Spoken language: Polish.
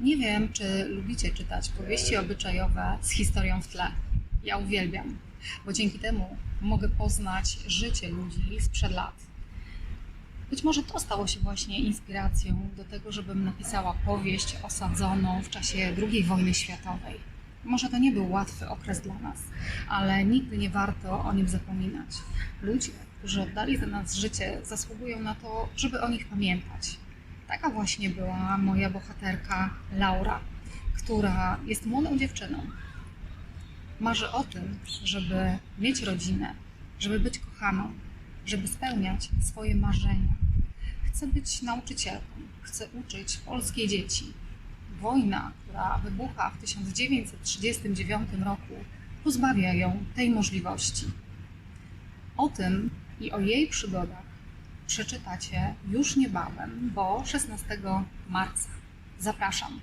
Nie wiem, czy lubicie czytać powieści obyczajowe z historią w tle. Ja uwielbiam, bo dzięki temu mogę poznać życie ludzi sprzed lat. Być może to stało się właśnie inspiracją do tego, żebym napisała powieść osadzoną w czasie II wojny światowej. Może to nie był łatwy okres dla nas, ale nigdy nie warto o nim zapominać. Ludzie, którzy oddali za nas życie, zasługują na to, żeby o nich pamiętać. Taka właśnie była moja bohaterka Laura, która jest młodą dziewczyną. Marzy o tym, żeby mieć rodzinę, żeby być kochaną, żeby spełniać swoje marzenia. Chce być nauczycielką, chce uczyć polskie dzieci. Wojna, która wybucha w 1939 roku, pozbawia ją tej możliwości. O tym i o jej przygodach przeczytacie już niebawem, bo 16 marca. Zapraszam.